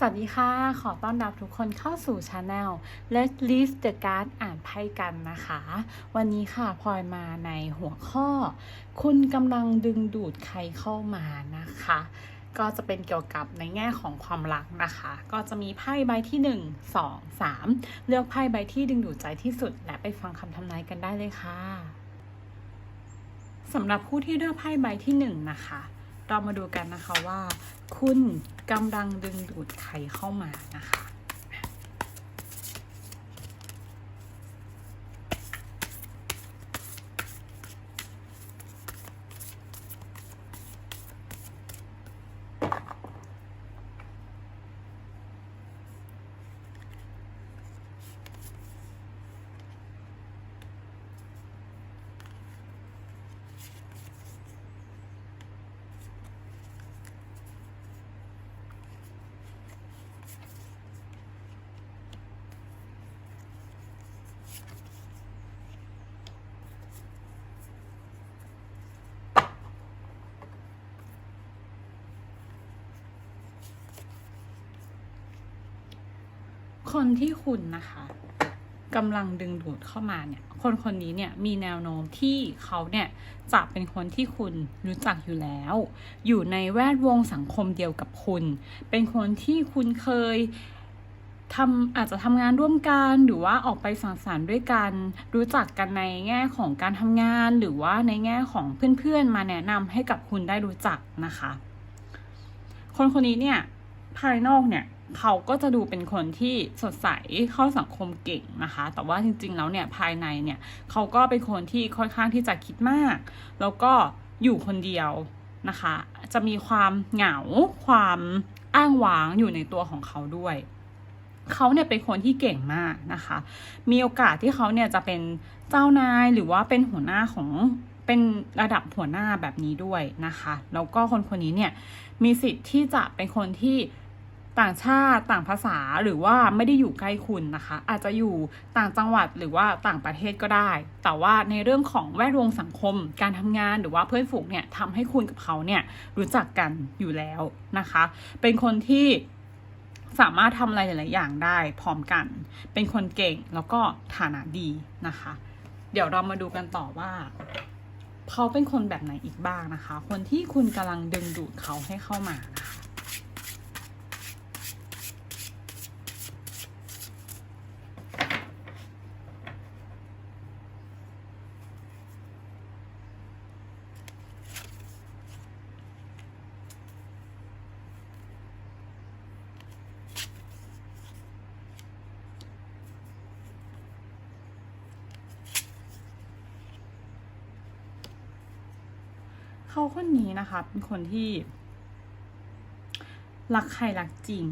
สวัสดีค่ะ ขอต้อนรับทุกคนเข้าสู่ช anel Let's Leave the Card อ่านไพ่กันนะคะ วันนี้ค่ะพลอยมาในหัวข้อ คุณกำลังดึงดูดใครเข้ามานะคะ ก็จะเป็นเกี่ยวกับในแง่ของความรักนะคะ ก็จะมีไพ่ใบที่ 1 2 3 เลือกไพ่ใบที่ดึงดูดใจที่สุด และไปฟังคำทำนายกันได้เลยค่ะสำหรับผู้ที่เลือกไพ่ใบที่ 1 นะคะ เรามาดูกันนะคะว่า คุณ กำลังดึงดูดใครเข้ามานะคะ คนที่คุณนะคะกำลังดึงดูดเข้ามาเนี่ย คนคนนี้เนี่ยมีแนวโน้มที่เขาเนี่ยจะเป็นคนที่คุณรู้จักอยู่แล้ว อยู่ในแวดวงสังคมเดียวกับคุณ เป็นคนที่คุณเคยทำอาจจะทำงานร่วมกันหรือว่าออกไปสังสรรค์ด้วยกัน รู้จักกันในแง่ของการทำงาน หรือว่าในแง่ของเพื่อนๆมาแนะนำให้กับคุณได้รู้จักนะคะ คนคนนี้เนี่ยภายนอกเนี่ย เขาก็จะดูเป็นคนที่สดใสเข้าสังคมเก่งนะคะ แต่ว่าจริง ๆ แล้วเนี่ยภายในเนี่ยเขาก็เป็นคนที่ค่อนข้างที่จะคิดมาก แล้วก็อยู่คนเดียวนะคะ จะมีความเหงาความอ้างว้างอยู่ในตัวของเขาด้วยเขาเนี่ยเป็นคนที่เก่งมากนะคะ มีโอกาสที่เขาเนี่ยจะเป็นเจ้านายหรือว่าเป็นหัวหน้าของเป็นระดับหัวหน้าแบบนี้ด้วยนะคะ แล้วก็คนคนนี้เนี่ยมีสิทธิ์ที่จะเป็นคนที่ ต่างชาติต่างภาษาหรือว่าไม่ได้อยู่ใกล้คุณนะคะ อาจจะอยู่ต่างจังหวัดหรือว่าต่างประเทศก็ได้ แต่ว่าในเรื่องของแวดวงสังคม การทำงานหรือว่าเพื่อนฝูงเนี่ยทำให้คุณกับเขาเนี่ยรู้จักกันอยู่แล้วนะคะ เป็นคนที่สามารถทำอะไรหลาย ๆ อย่างได้พร้อมกัน เป็นคนเก่งแล้วก็ฐานะดีนะคะ เดี๋ยวเรามาดูกันต่อว่า เขาเป็นคนแบบไหนอีกบ้างนะคะ คนที่คุณกำลังดึงดูดเขาให้เข้ามานะคะ คนนี้นะคะเป็นคนที่ รักใครรักจริง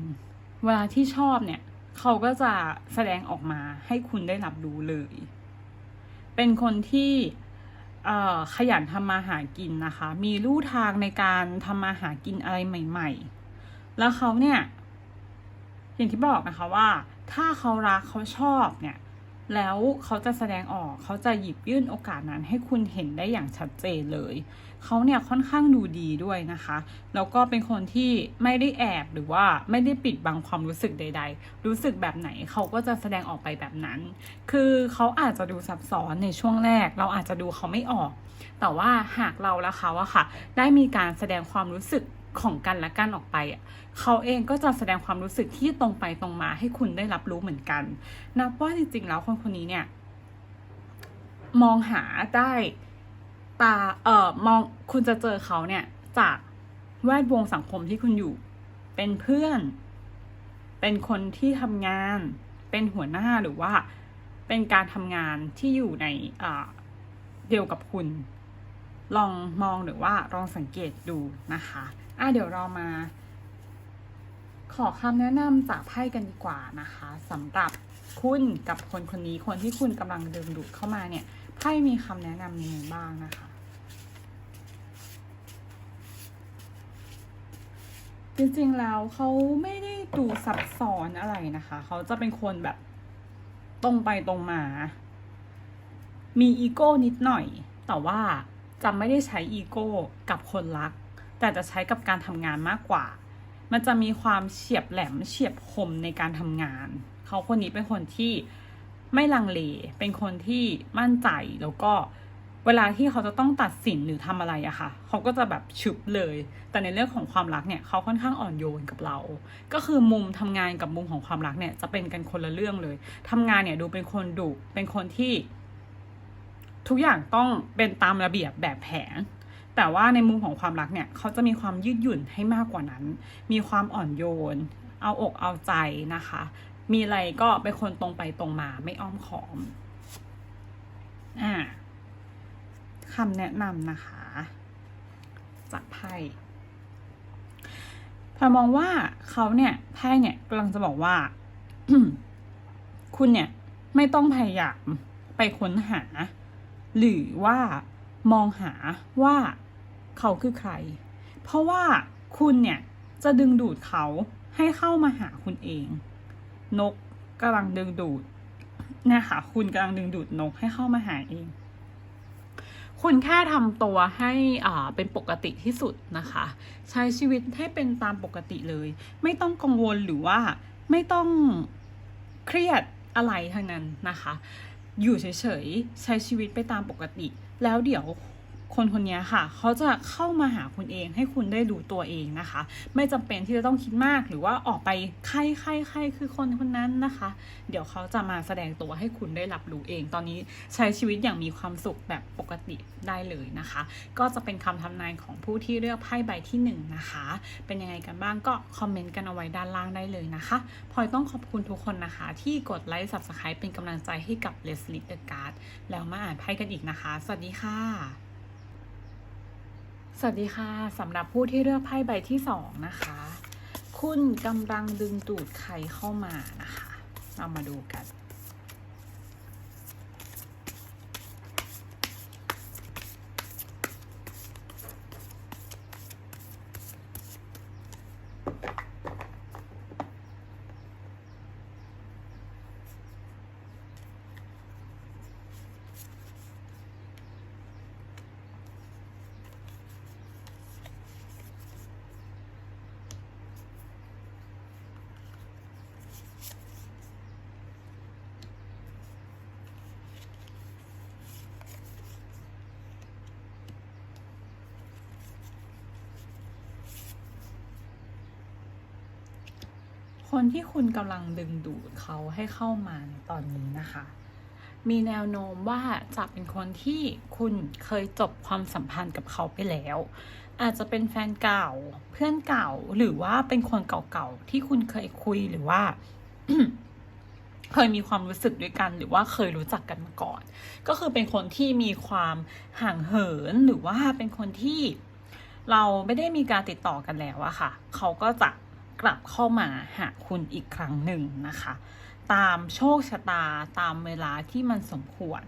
เวลาที่ชอบเนี่ย เขาก็จะแสดงออกมาให้คุณได้รับรู้เลย เป็นคนที่ขยันทำมาหากินนะคะ มีลู่ทางในการทำมาหากินอะไรใหม่ ๆ แล้วเขาเนี่ย อย่างที่บอกนะคะว่า ถ้าเขารักเขาชอบเนี่ย แล้วเขาจะแสดงออก เขาจะหยิบยื่นโอกาสนั้นให้คุณเห็นได้อย่างชัดเจนเลย เขาเนี่ยค่อนข้างดูดีด้วยนะคะ แล้วก็เป็นคนที่ไม่ได้แอบหรือว่าไม่ได้ปิดบังความรู้สึกใด ๆ รู้สึกแบบไหนเขาก็จะแสดงออกไปแบบนั้น คือเขาอาจจะดูซับซ้อนในช่วงแรก เราอาจจะดูเขาไม่ออก แต่ว่าหากเราและเขาอะค่ะ ได้มีการแสดงความรู้สึกของกันและกันออกไปอะเขาเองก็จะแสดงความรู้สึกที่ตรงไปตรงมาให้คุณได้รับรู้เหมือนกัน นับว่าจริงๆแล้วคนคนนี้เนี่ย มองหาได้ ตาเอ่อมองคุณจะเจอเขาเนี่ยจากแวดวงสังคมที่คุณอยู่ เป็นเพื่อน เป็นคนที่ทำงาน เป็นหัวหน้าหรือว่า เป็นการทำงานที่อยู่ในเดียวกับคุณ ลองมองหรือว่าลองสังเกตดูนะคะอะเดี๋ยวเรามา ขอคำแนะนำจากไพ่กันดีกว่านะคะสำหรับคุณกับคนคนนี้คนที่คุณกำลังดึงดูดเข้ามาเนี่ย ไพ่มีคำแนะนำยังไงบ้างนะคะ จริงๆแล้วเขาไม่ได้ดูซับซ้อนอะไรนะคะ เขาจะเป็นคนแบบตรงไปตรงมา มีอีโก้นิดหน่อย แต่ว่าจะไม่ได้ใช้อีโก้กับคนรัก แต่จะใช้กับการทำงานมากกว่า มันจะมีความเฉียบแหลมเฉียบคมในการทำงาน เขาคนนี้เป็นคนที่ ไม่ลังเล เป็นคนที่มั่นใจแล้วก็เวลาที่เขาจะต้องตัดสินหรือทำอะไรอะค่ะ เขาก็จะแบบฉุบเลย แต่ในเรื่องของความรักเนี่ย เขาค่อนข้างอ่อนโยนกับเรา ก็คือมุมทำงานกับมุมของความรักเนี่ย จะเป็นกันคนละเรื่องเลยทำงานเนี่ยดูเป็นคนดุเป็นคนที่ ทุกอย่างต้องเป็นตามระเบียบแบบแผน แต่ว่าในมุมของความรักเนี่ย เขาจะมีความยืดหยุ่นให้มากกว่านั้น มีความอ่อนโยน เอาอกเอาใจนะคะ มีอะไรก็เป็นคนตรงไปตรงมาไม่อ้อมค้อม อ่าคำแนะนำนะคะ จากไพ่พลอยมองว่าเขาเนี่ยไพ่เนี่ยกำลังจะบอกว่า คุณเนี่ยไม่ต้องพยายามไปค้นหา หรือว่ามองหาว่าเขาคือใคร เพราะว่าคุณเนี่ยจะดึงดูดเขาให้เข้ามาหาคุณเอง นกกำลังดึงดูดนี่ยค่ะคุณกำลังดึงดูดนกให้เข้ามาหาเอง คุณแค่ทำตัวให้อ่าเป็นปกติที่สุดนะคะ ใช้ชีวิตให้เป็นตามปกติเลย ไม่ต้องกังวลหรือว่าไม่ต้องเครียดอะไรทั้งนั้นนะคะ อยู่เฉยๆ ใช้ชีวิตไปตามปกติ แล้วเดี๋ยว คนคนนี้ค่ะ เขาจะเข้ามาหาคุณเองให้คุณได้รู้ตัวเองนะคะ ไม่จำเป็นที่จะต้องคิดมากหรือว่าออกไปใครใครใครคือคนคนนั้นนะคะ เดี๋ยวเขาจะมาแสดงตัวให้คุณได้รับรู้เอง ตอนนี้ใช้ชีวิตอย่างมีความสุขแบบปกติได้เลยนะคะ ก็จะเป็นคำทำนายของผู้ที่เลือกไพ่ใบที่หนึ่งนะคะ เป็นยังไงกันบ้างก็คอมเมนต์กันเอาไว้ด้านล่างได้เลยนะคะพลอยต้องขอบคุณทุกคนนะคะ ที่กดไลค์ subscribe เป็นกำลังใจให้กับ Leslie the Card แล้วมาอ่านไพ่กันอีกนะคะ สวัสดีค่ะ สวัสดีค่ะสำหรับผู้ที่เลือกไพ่ใบที่สองนะคะ คุณกำลังดึงดูดใครเข้ามานะคะ เรามาดูกัน คนที่คุณกำลังดึงดูดเขาให้เข้ามาในตอนนี้นะคะ มีแนวโน้มว่าจะเป็นคนที่คุณเคยจบความสัมพันธ์กับเขาไปแล้ว อาจจะเป็นแฟนเก่าเพื่อนเก่าหรือว่าเป็นคนเก่าๆที่คุณเคยคุยหรือว่าเคยมีความรู้สึกด้วยกัน หรือว่าเคยรู้จักกันมาก่อน ก็คือเป็นคนที่มีความห่างเหินหรือว่าเป็นคนที่เราไม่ได้มีการติดต่อกันแล้วอะค่ะ เขาก็จะ กลับเข้ามาหาคุณอีกครั้งหนึ่งนะคะ ตามโชคชะตาตามเวลาที่มันสมควร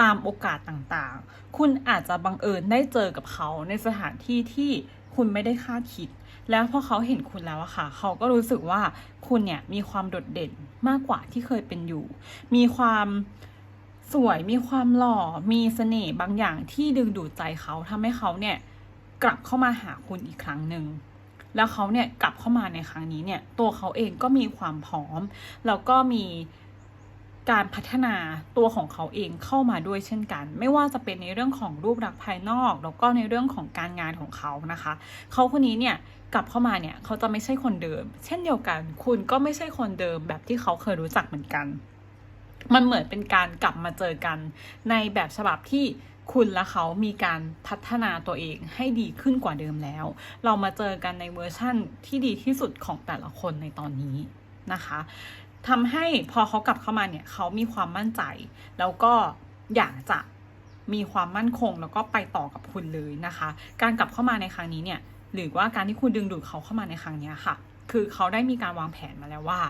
ตามโอกาสต่างๆ คุณอาจจะบังเอิญได้เจอกับเขาในสถานที่ที่คุณไม่ได้คาดคิด แล้วพอเขาเห็นคุณแล้วอะค่ะ เขาก็รู้สึกว่าคุณเนี่ยมีความโดดเด่นมากกว่าที่เคยเป็นอยู่ มีความสวย มีความหล่อ มีเสน่ห์บางอย่างที่ดึงดูดใจเขาทำให้เขาเนี่ยกลับเข้ามาหาคุณอีกครั้งหนึ่ง แล้วเขาเนี่ยกลับเข้ามาในครั้งนี้เนี่ยตัวเขาเองก็มีความพร้อม แล้วก็มีการพัฒนาตัวของเขาเองเข้ามาด้วยเช่นกัน ไม่ว่าจะเป็นในเรื่องของรูปลักษณ์ภายนอก แล้วก็ในเรื่องของการงานของเขานะคะ เขาคนนี้เนี่ยกลับเข้ามาเนี่ยเขาจะไม่ใช่คนเดิม เช่นเดียวกัน คุณก็ไม่ใช่คนเดิมแบบที่เขาเคยรู้จักเหมือนกัน มันเหมือนเป็นการกลับมาเจอกันในแบบฉบับที่ คุณและเขามีการพัฒนาตัวเองให้ดีขึ้นกว่าเดิมแล้ว เรามาเจอกันในเวอร์ชั่นที่ดีที่สุดของแต่ละคนในตอนนี้นะคะทำให้พอเขากลับเข้ามาเนี่ยเขามีความมั่นใจ แล้วก็อยากจะมีความมั่นคงแล้วก็ไปต่อกับคุณเลยนะคะ การกลับเข้ามาในครั้งนี้เนี่ยหรือว่าการที่คุณดึงดูดเขาเข้ามาในครั้งนี้ค่ะ คือเขาได้มีการวางแผนมาแล้วว่า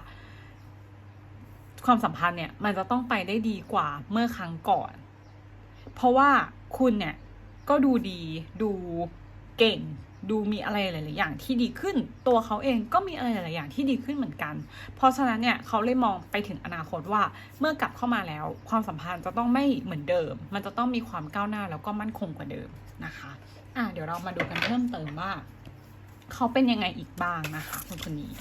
ความสัมพันธ์เนี่ยมันจะต้องไปได้ดีกว่าเมื่อครั้งก่อน เพราะว่าคุณเนี่ยก็ดูดีดูเก่ง ดูมีอะไรหลาย ๆ อย่างที่ดีขึ้น ตัวเขาเองก็มีอะไรหลาย ๆ อย่างที่ดีขึ้นเหมือนกัน เพราะฉะนั้นเนี่ยเขาเลยมองไปถึงอนาคตว่าเมื่อกลับเข้ามาแล้ว ความสัมพันธ์จะต้องไม่เหมือนเดิม มันจะต้องมีความก้าวหน้าแล้วก็มั่นคงกว่าเดิมนะคะอะเดี๋ยวเรามาดูกันเพิ่มเติมว่า เขาเป็นยังไงอีกบ้างนะคะคนคนนี้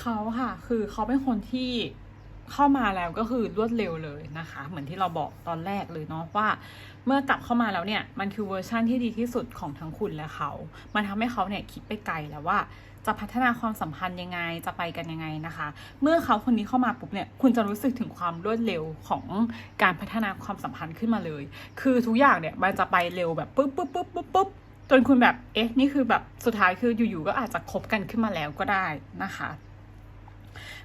เขาค่ะ คือเขาเป็นคนที่เข้ามาแล้วก็คือรวดเร็วเลยนะคะ เหมือนที่เราบอกตอนแรกเลยเนาะว่า เมื่อกลับเข้ามาแล้วเนี่ย มันคือเวอร์ชั่นที่ดีที่สุดของทั้งคุณและเขา มันทำให้เขาเนี่ยคิดไปไกลแล้วว่า จะพัฒนาความสัมพันธ์ยังไงจะไปกันยังไงนะคะ เมื่อเขาคนนี้เข้ามาปุ๊บเนี่ยคุณจะรู้สึกถึงความรวดเร็วของการพัฒนาความสัมพันธ์ขึ้นมาเลย คือทุกอย่างเนี่ยมันจะไปเร็วแบบปุ๊บปุ๊บปุ๊บปุ๊บปุ๊บจนคุณแบบเอ๊ะนี่คือแบบสุดท้ายคืออยู่ๆก็อาจจะคบกันขึ้นมาแล้วก็ได้นะคะ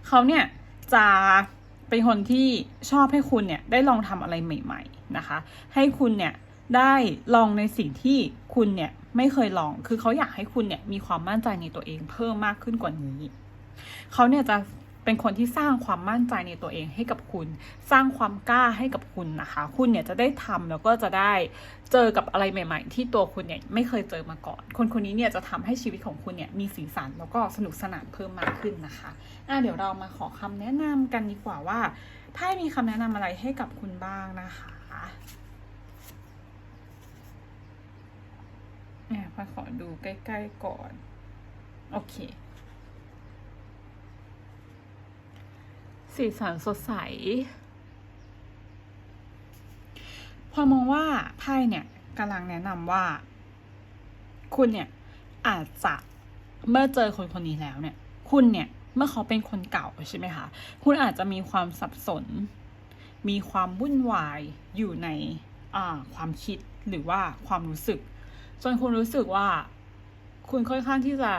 เขาเนี่ยจะเป็นคนที่ชอบให้คุณเนี่ยได้ลองทำอะไรใหม่ ๆนะคะ ให้คุณเนี่ยได้ลองในสิ่งที่คุณเนี่ยไม่เคยลอง คือเขาอยากให้คุณเนี่ยมีความมั่นใจในตัวเองเพิ่มมากขึ้นกว่านี้ เขาเนี่ยจะ เป็นคนที่สร้างความมั่นใจในตัวเองให้กับคุณ สร้างความกล้าให้กับคุณนะคะ คุณเนี่ยจะได้ทำแล้วก็จะได้เจอกับอะไรใหม่ ๆ ที่ตัวคุณเนี่ยไม่เคยเจอมาก่อน คนคนนี้เนี่ยจะทำให้ชีวิตของคุณเนี่ยมีสีสันแล้วก็สนุกสนานเพิ่มมากขึ้นนะคะอะเดี๋ยวเรามาขอคำแนะนำกันดีกว่าว่าไพ่มีคำแนะนำอะไรให้กับคุณบ้างนะคะเนี่ยพขอดูใกล้ ๆ ก่อน โอเค สีสันสดใส พอมองว่าไพ่เนี่ยกำลังแนะนำว่า คุณเนี่ยอาจจะเมื่อเจอคนคนนี้แล้วเนี่ย คุณเนี่ยเมื่อเขาเป็นคนเก่าใช่ไหมคะ คุณอาจจะมีความสับสน มีความวุ่นวายอยู่ในความคิดหรือว่าความรู้สึก จนคุณรู้สึกว่า คุณค่อนข้างที่จะ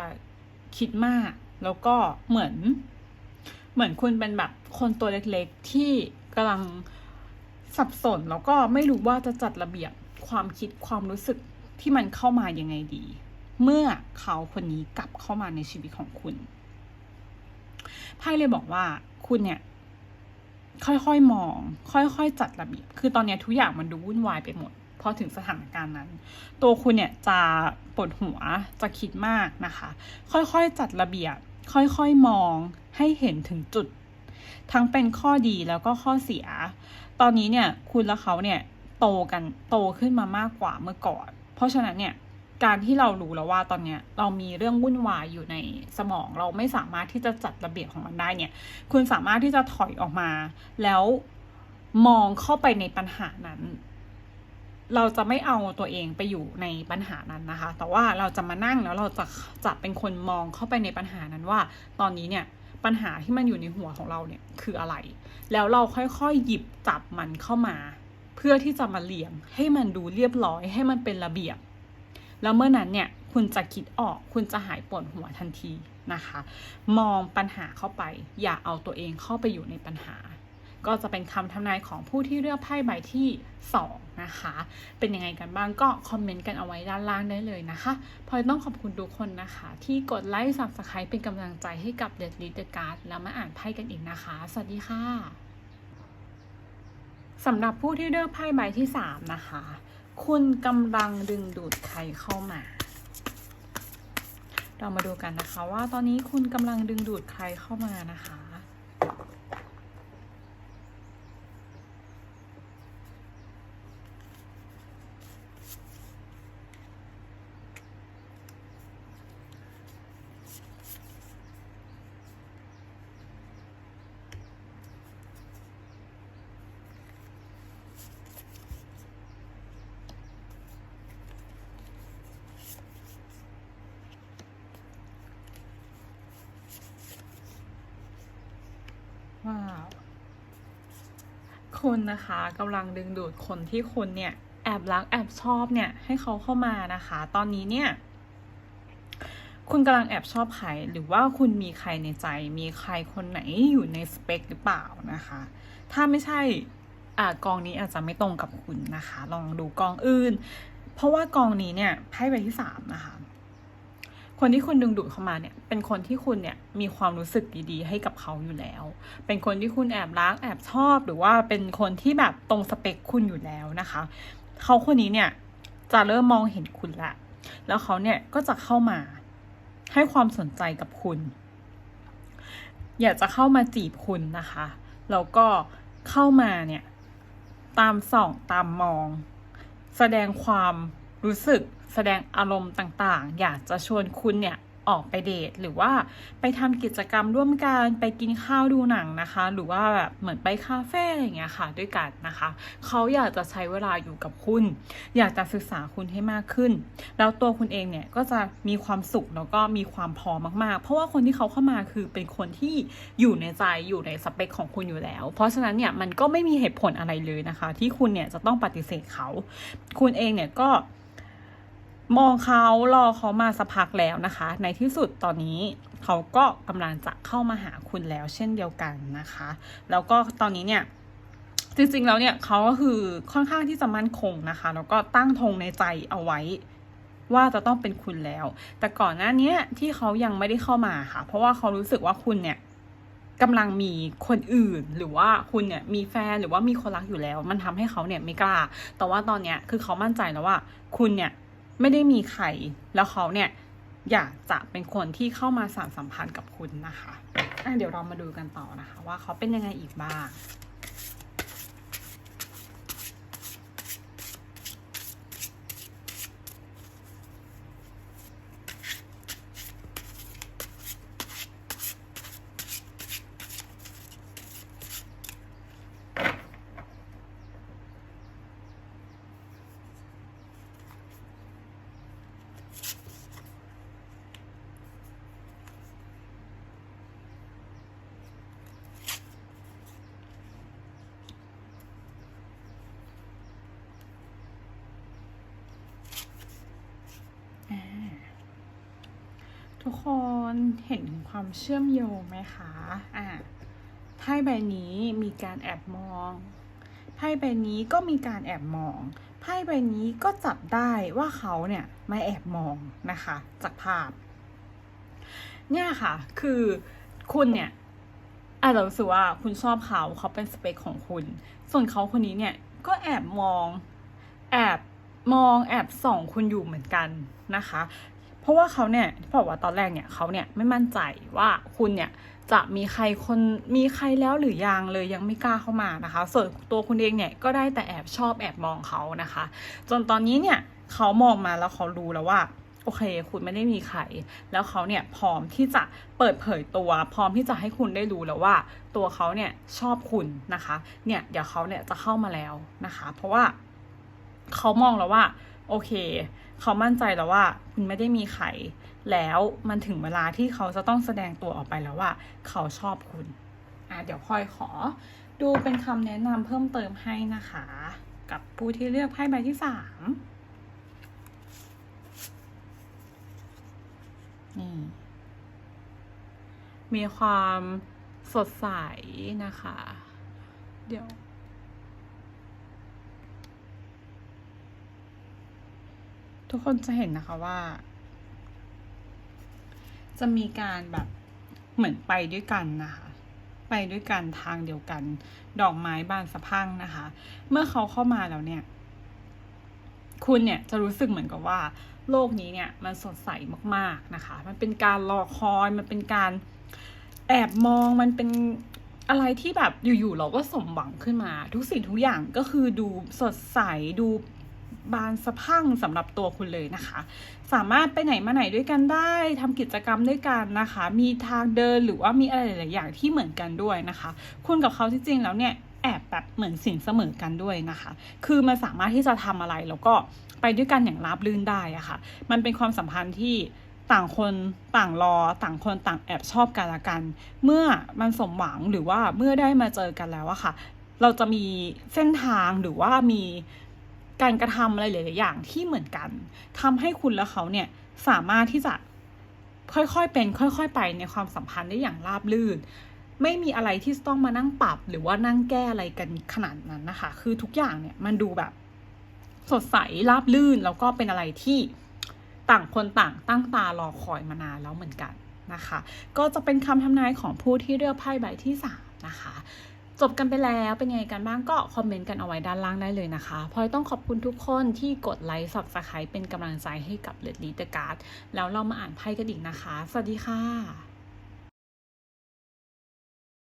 คิดมาก แล้วก็เหมือน เหมือนคุณเป็นแบบคนตัวเล็กๆ ที่กำลังสับสนแล้วก็ไม่รู้ว่าจะจัดระเบียบความคิดความรู้สึกที่มันเข้ามายังไงดี เมื่อเขาคนนี้กลับเข้ามาในชีวิตของคุณไพ่เลยบอกว่าคุณเนี่ย ค่อยๆมอง ค่อยๆจัดระเบียบ คือตอนนี้ทุกอย่างมันดูวุ่นวายไปหมดพอถึงสถานการณ์นั้น ตัวคุณเนี่ยจะปวดหัวจะคิดมากนะคะ ค่อยๆจัดระเบียบ ค่อยๆมองให้เห็นถึงจุด ทั้งเป็นข้อดีแล้วก็ข้อเสีย ตอนนี้เนี่ยคุณและเขาเนี่ยโตกันโตขึ้นมามากกว่าเมื่อก่อน เพราะฉะนั้นเนี่ยการที่เรารู้แล้วว่าตอนเนี้ยเรามีเรื่องวุ่นวายอยู่ในสมองเราไม่สามารถที่จะจัดระเบียบของมันได้เนี่ย คุณสามารถที่จะถอยออกมา แล้วมองเข้าไปในปัญหานั้น เราจะไม่เอาตัวเองไปอยู่ในปัญหานั้นนะคะ แต่ว่าเราจะมานั่งแล้วเราจะจะเป็นคนมองเข้าไปในปัญหานั้นว่า ตอนนี้เนี่ยปัญหาที่มันอยู่ในหัวของเราเนี่ยคืออะไร แล้วเราค่อยๆหยิบจับมันเข้ามา เพื่อที่จะมาเลี่ยงให้มันดูเรียบร้อย ให้มันเป็นระเบียบ แล้วเมื่อนั้นเนี่ยคุณจะคิดออกคุณจะหายปวดหัวทันทีนะคะ มองปัญหาเข้าไป อย่าเอาตัวเองเข้าไปอยู่ในปัญหา ก็จะเป็นคำทำนายของผู้ที่เลือกไพ่ใบที่ 2 นะคะ เป็นยังไงกันบ้างก็คอมเมนต์กันเอาไว้ด้านล่างได้เลยนะคะพลอยต้องขอบคุณทุกคนนะคะ ที่กดไลค์สับสไครป์เป็นกำลังใจให้กับเดดลิเดการ์ดแล้วมาอ่านไพ่กันอีกนะคะ สวัสดีค่ะสำหรับผู้ที่เลือกไพ่ใบที่ 3 นะคะ คุณกำลังดึงดูดใครเข้ามาเรามาดูกันนะคะว่าตอนนี้คุณกำลังดึงดูดใครเข้ามานะคะ ว้าวคุณนะคะกำลังดึงดูดคนที่คุณเนี่ยแอบรักแอบชอบเนี่ยให้เขาเข้ามานะคะ ตอนนี้เนี่ย คุณกำลังแอบชอบใครหรือว่าคุณมีใครในใจ มีใครคนไหนอยู่ในสเปคหรือเปล่านะคะ ถ้าไม่ใช่อ่ากองนี้อาจจะไม่ตรงกับคุณนะคะ ลองดูกองอื่น เพราะว่ากองนี้เนี่ยไพ่ใบที่สามนะคะ คนที่คุณดึงดูดเข้ามาเนี่ยเป็นคนที่คุณเนี่ยมีความรู้สึกดีๆ ให้กับเขาอยู่แล้ว เป็นคนที่คุณแอบรักแอบชอบ หรือว่าเป็นคนที่แบบตรงสเปคคุณอยู่แล้วนะคะ เขาคนนี้เนี่ยจะเริ่มมองเห็นคุณละ แล้วเขาเนี่ยก็จะเข้ามาให้ความสนใจกับคุณ อยากจะเข้ามาจีบคุณนะคะ แล้วก็เข้ามาเนี่ยตามส่องตามมอง แสดงความ รู้สึกแสดงอารมณ์ต่างๆ อยากจะชวนคุณเนี่ยออกไปเดทหรือว่าไปทำกิจกรรมร่วมกันไปกินข้าวดูหนังนะคะ หรือว่าแบบเหมือนไปคาเฟ่อะไรอย่างเงี้ยค่ะ ด้วยกันนะคะ เขาอยากจะใช้เวลาอยู่กับคุณ อยากจะศึกษาคุณให้มากขึ้น แล้วตัวคุณเองเนี่ยก็จะมีความสุขแล้วก็มีความพอมากๆ เพราะว่าคนที่เขาเข้ามาคือเป็นคนที่อยู่ในใจอยู่ในสเปคของคุณอยู่แล้ว เพราะฉะนั้นเนี่ยมันก็ไม่มีเหตุผลอะไรเลยนะคะ ที่คุณเนี่ยจะต้องปฏิเสธเขา คุณเองเนี่ยก็ มองเขารอเขามาสักพักแล้วนะคะ ในที่สุดตอนนี้เขาก็กำลังจะเข้ามาหาคุณแล้วเช่นเดียวกันนะคะ แล้วก็ตอนนี้เนี่ยจริงๆแล้วเนี่ยเขาก็คือค่อนข้างที่จะมั่นคงนะคะ แล้วก็ตั้งธงในใจเอาไว้ว่าจะต้องเป็นคุณแล้ว แต่ก่อนหน้านี้ที่เขายังไม่ได้เข้ามาค่ะ เพราะว่าเขารู้สึกว่าคุณเนี่ยกำลังมีคนอื่นหรือว่าคุณเนี่ยมีแฟนหรือว่ามีคนรักอยู่แล้ว มันทำให้เขาเนี่ยไม่กล้า แต่ว่าตอนเนี้ยคือเขามั่นใจแล้วว่าคุณเนี่ย ไม่ได้มีใคร แล้วเขาเนี่ยอยากจะเป็นคนที่เข้ามาสานสัมพันธ์กับคุณนะคะะเดี๋ยวเรามาดูกันต่อนะคะ ว่าเขาเป็นยังไงอีกบ้าง ทุกคนเห็นถึงความเชื่อมโยงไหมคะอ่าไพ่ใบนี้มีการแอบมองไพ่ใบนี้ก็มีการแอบมองไพ่ใบนี้ก็จับได้ว่าเขาเนี่ยมาแอบมองนะคะจากภาพ เนี่ยค่ะ คือคุณเนี่ยอาจจะรู้สึกว่าคุณชอบเขาเขาเป็นสเปคของคุณ ส่วนเขาคนนี้เนี่ยก็แอบมอง แอบมองแอบส่องคุณอยู่เหมือนกันนะคะ เพราะว่าเขาเนี่ยที่บอกว่าตอนแรกเนี่ยเขาเนี่ยไม่มั่นใจว่าคุณเนี่ยจะมีใครคนมีใครแล้วหรือยังเลยยังไม่กล้าเข้ามานะคะ ส่วนตัวคุณเองเนี่ยก็ได้แต่แอบชอบแอบมองเขานะคะ จนตอนนี้เนี่ยเขามองมาแล้วเขารู้แล้วว่าโอเค คุณไม่ได้มีใคร แล้วเขาเนี่ยพร้อมที่จะเปิดเผยตัว พร้อมที่จะให้คุณได้รู้แล้วว่า ตัวเขาเนี่ยชอบคุณนะคะ เนี่ยเดี๋ยวเขาเนี่ยจะเข้ามาแล้วนะคะ เพราะว่าเขามองแล้วว่า โอเค เขามั่นใจแล้วว่าคุณไม่ได้มีใครแล้วมันถึงเวลาที่เขาจะต้องแสดงตัวออกไปแล้วว่า เขาชอบคุณอะเดี๋ยวพลอยขอ ดูเป็นคำแนะนำเพิ่มเติมให้นะคะ กับผู้ที่เลือกไพ่ใบที่สามนี่มีความสดใสนะคะ เดี๋ยว ทุกคนจะเห็นนะคะว่า จะมีการแบบเหมือนไปด้วยกันนะคะ ไปด้วยกันทางเดียวกัน ดอกไม้บานสะพั่งนะคะ เมื่อเขาเข้ามาแล้วเนี่ย คุณเนี่ยจะรู้สึกเหมือนกับว่า โลกนี้เนี่ย มันสดใสมากๆนะคะ มันเป็นการรอคอยมันเป็นการแอบมองมันเป็นอะไรที่แบบอยู่ๆเราก็สมหวังขึ้นมา ทุกสิ่งทุกอย่างก็คือดูสดใสดู บานสะพั่งสำหรับตัวคุณเลยนะคะ สามารถไปไหนมาไหนด้วยกันได้ทำกิจกรรมด้วยกันนะคะ มีทางเดินหรือว่ามีอะไรหลายอย่างที่เหมือนกันด้วยนะคะ คุณกับเขาที่จริงแล้วเนี่ยแอบแบบเหมือนสินเสมอกันด้วยนะคะ คือมันสามารถที่จะทำอะไรแล้วก็ไปด้วยกันอย่างราบรื่นได้อะค่ะ มันเป็นความสัมพันธ์ที่ต่างคนต่างรอต่างคนต่างแอบชอบกันละกัน เมื่อมันสมหวังหรือว่าเมื่อได้มาเจอกันแล้วอะค่ะ เราจะมีเส้นทางหรือว่ามี การกระทำอะไรหลายๆอย่างที่เหมือนกันทำให้คุณและเขาเนี่ยสามารถที่จะค่อยๆเป็น ค่อยๆ ไปในความสัมพันธ์ได้อย่างราบรื่น ไม่มีอะไรที่ต้องมานั่งปรับ หรือว่านั่งแก้อะไรกันขนาดนั้นนะคะ คือทุกอย่างเนี่ยมันดูแบบสดใสราบลื่นแล้วก็เป็นอะไรที่ต่างคนต่างตั้งตารอคอยมานานแล้วเหมือนกันนะคะ ก็จะเป็นคำทำนายของผู้ที่เลือกไพ่ใบที่สามนะคะ จบกันไปแล้วเป็นไงกันบ้างก็คอมเมนต์กันเอาไว้ด้านล่างได้เลยนะคะพลอยต้องขอบคุณทุกคนที่กดไลค์ subscribe เป็นกำลังใจให้กับเลดลีเดอะการ์ดแล้วเรามาอ่านไพ่กันอีกนะคะ สวัสดีค่ะ